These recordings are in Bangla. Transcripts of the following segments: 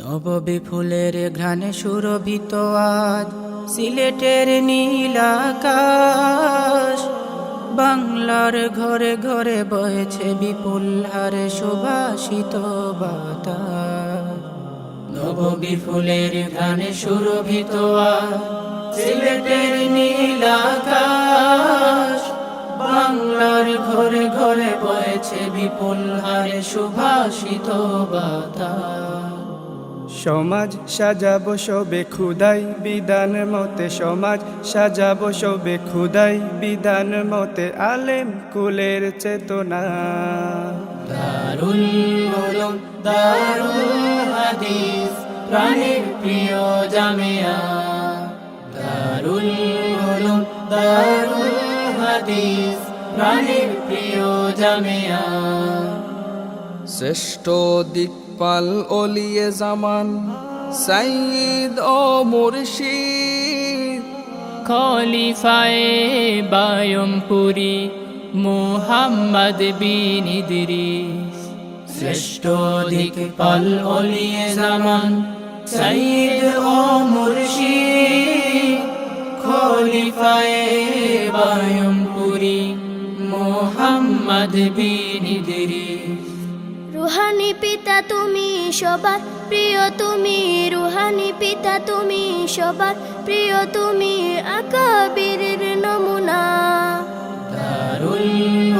নববী ফুলের ঘ্রাণে সুরভিত আজ, সিলেটের নীল আকাশ। বাংলার ঘরে ঘরে বয়েছে বিপুল হারে সুভাষিত বাতাস। নববী ফুলের ঘ্রাণে সুরভিত আজ, সিলেটের নীলাকাশ বাংলার ঘরে ঘরে বয়েছে বিপুল হারে সুভাষিত বাতাস। সমাজ সাজাবো সবে খুদাই বিধান মতে সমাজ সাজাবো সবে খুদাই বিধান মতে আলেম কুলের চেতনা। দারুল উলুম দারুল হাদিস প্রাণের প্রিয় জামিয়া। দারুল উলুম দারুল হাদিস প্রাণের প্রিয় জামিয়া। শ্রেষ্ঠ দিকপাল অলিয়ে জামান সাইদ ও মুর্শিদ। খলিফায়ে বায়মপুরি মুহাম্মদ বিন ইদরিস। শ্রেষ্ঠ দিক পাল অলিয়ে জামান সাইদ ও মুর্শিদ। খলিফায়ে বায়মপুরি মোহাম্মদ বিন ইদরিস। রুহানি পিতা তুমি সবার প্রিয় তুমি রুহানি পিতা তুমি সবার প্রিয় তুমি আকাবিরের নমুনা। দারুল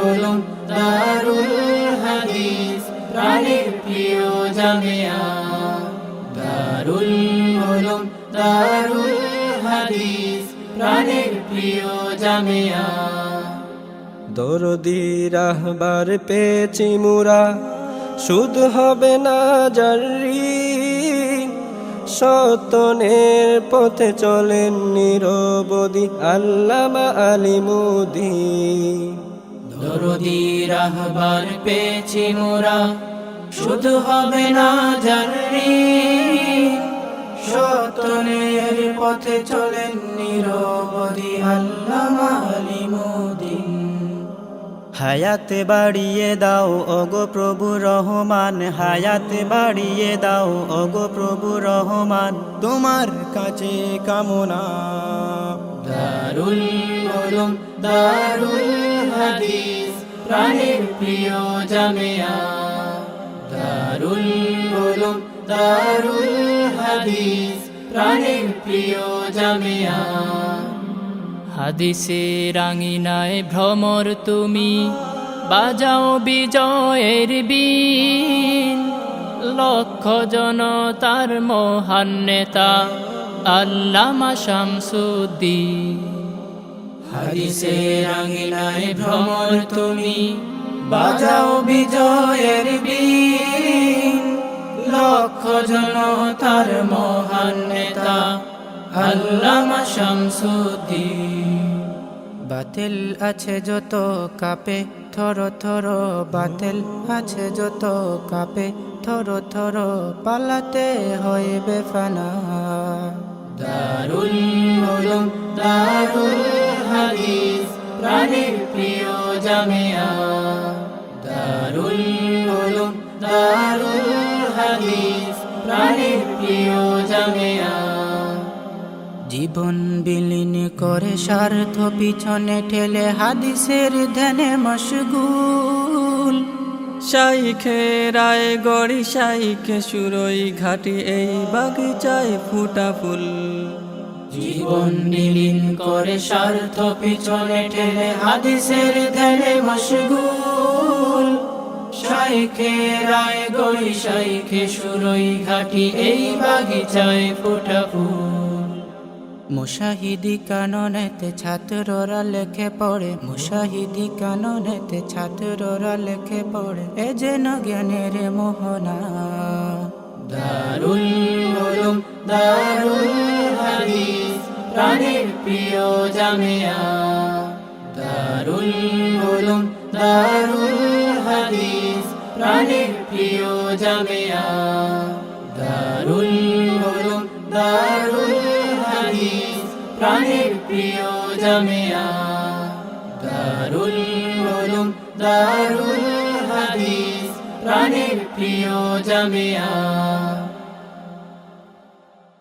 উলুম দারুল হাদিস প্রাণের প্রিয় জামিয়া। দারুল উলুম দারুল হাদিস প্রাণের প্রিয় জামিয়া। দরদি রাহবার পেয়েছি মুরা সুদ হবে না জারি সতনের পথে চলেন নিরবদি আল্লামা আলিমুদি দরদি রাহবার পেয়েছি মোরা শুধু হবে না জানি সতনের পথে চলেন নিরবধি, আল্লামা আলিমুদ্দিন। হায়াতে বাড়িয়ে দাও, ওগো প্রভু রহমান। হায়াতে বাড়িয়ে দাও, ওগো প্রভু রহমান। তোমার কাছে কামনা। দারুল উলুম, দারুল হাদিস, প্রাণের প্রিয় জামিয়া। দারুল উলুম, দারুল হাদিস, প্রাণের প্রিয় জামিয়া। হাদিসে রাঙিনায় ভ্রমর তুমি, বাজাও বিজয়ের বিন লক্ষ জনতার মহান নেতা, আল্লামা শামসুদ্দিন। হাদিসে রাঙিনায় ভ্রমর তুমি, বাজাও বিজয়ের বিন লক্ষ জনতার মহান নেতা আল্লামা শামসুদ্দিন। বাতিল আছে যত কাপে থর থর বাতিল আছে যত কাপে থর থর পালাতে হয় বেফানা। দারুল উলুম দারুল হাদিস প্রাণের প্রিয় জামিয়া। দারুল উলুম দারুল হাদিস প্রাণের প্রিয় জামিয়া। জীবন বিলীন করে স্বার্থ পিছনে ঠেলে হাদিসের ধ্যানে মশগুল। শাইখে রায় গড়ি শাইখে সুরই ঘাটি এই বাগিচায় ফুটা ফুল। জীবন বিলীন করে স্বার্থ পিছনে ঠেলে হাদিসের ধ্যানে মশগুল। শাইখে রায় গড়ি শাইখে সুরই ঘাটি এই বাগিচায় ফোটা ফুল। মুশাহিদি কাননেতে ছাত্ররা লেখে পড়ে, মুশাহিদি কাননেতে ছাত্ররা লেখে পড়ে, এ যেন জ্ঞানের মোহনা। দারুল উলুম, দারুল হাদিস, প্রাণের প্রিয় জামিয়া। দারুল উলুম, দারুল হাদিস, প্রাণের প্রিয় জামিয়া। দারুল উলুম, দারুল প্রাণের প্রিয় জামিয়া দারুল উলুম দারুল হাদিস প্রাণের প্রিয় জামিয়া।